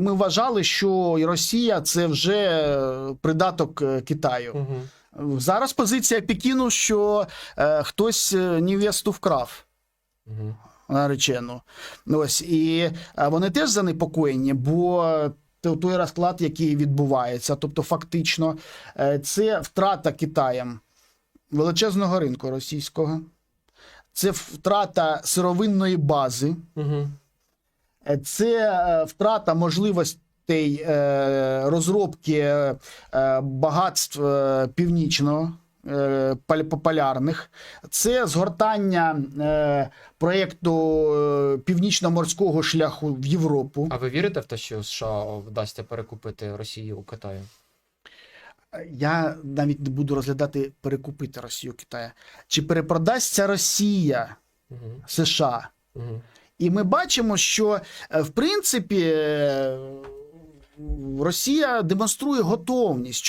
Ми вважали, що Росія це вже е, придаток е, Китаю. Угу. Зараз позиція Пекіну, що е, хтось е, невесту вкрав Угу. наречену. Ось і вони теж занепокоєні, бо той розклад, який відбувається, тобто фактично, це втрата Китаєм величезного ринку російського, це втрата сировинної бази. Угу. Е, Це е, втрата можливостей е, розробки багатств північного. полярних, це згортання проєкту північно-морського шляху в Європу. А ви вірите в те, що США вдасться перекупити Росію у Китаю? Я навіть не буду розглядати перекупити Росію Китая. Чи перепродасться Росія Угу. США? Угу. І ми бачимо, що е, в принципі е, Росія демонструє готовність.